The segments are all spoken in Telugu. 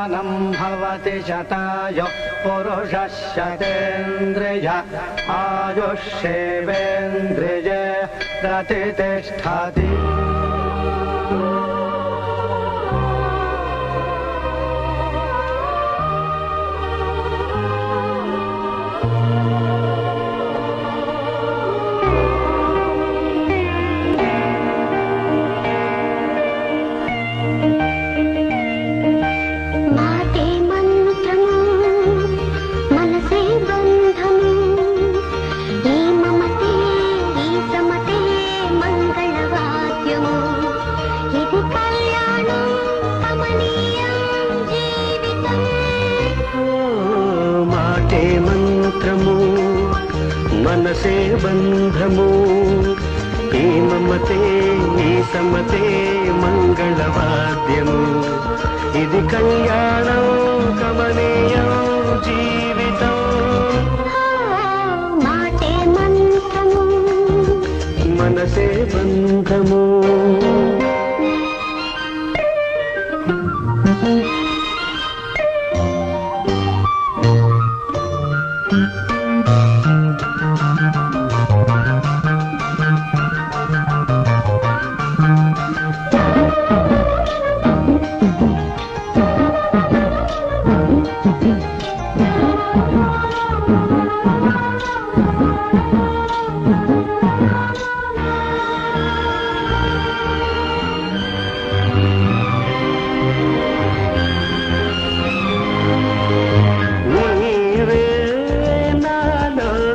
ज्ञानम् भवति शतायुः पुरुषशतेन्द्रिय आयुष्येवेन्द्रिय प्रतिष्ठति మాటే మంత్రము మనసే బంధము. ఈ మమతే ఈ సమతే మంగళవాద్యము. ఇది కళ్యాణం కమనీయం జీవితం. మనసే బంధము.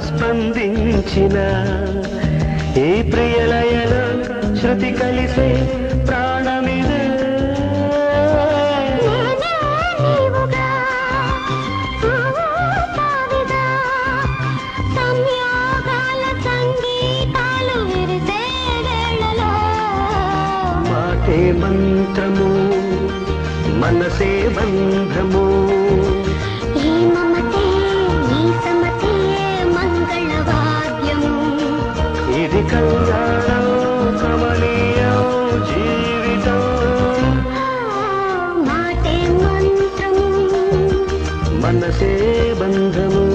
స్పందించిన ఈ ప్రియలయలో శృతి కలిసే ప్రాణమిదే మాటే మంత్రము మనసే బంధము. ఇది కళ్యాణం కమనీయం జీవితం. మనసే బంధము.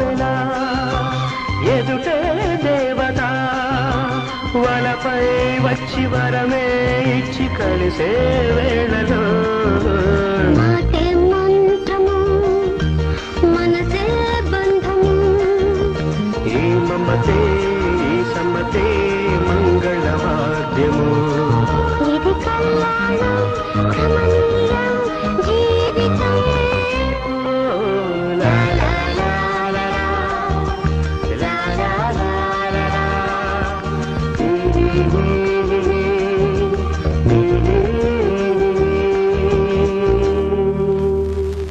వలపై వచ్చి వరమే ఇచ్చి కలిసే వేళలో. మమతే సమ్మతే మంగళవాద్యము. Uhum.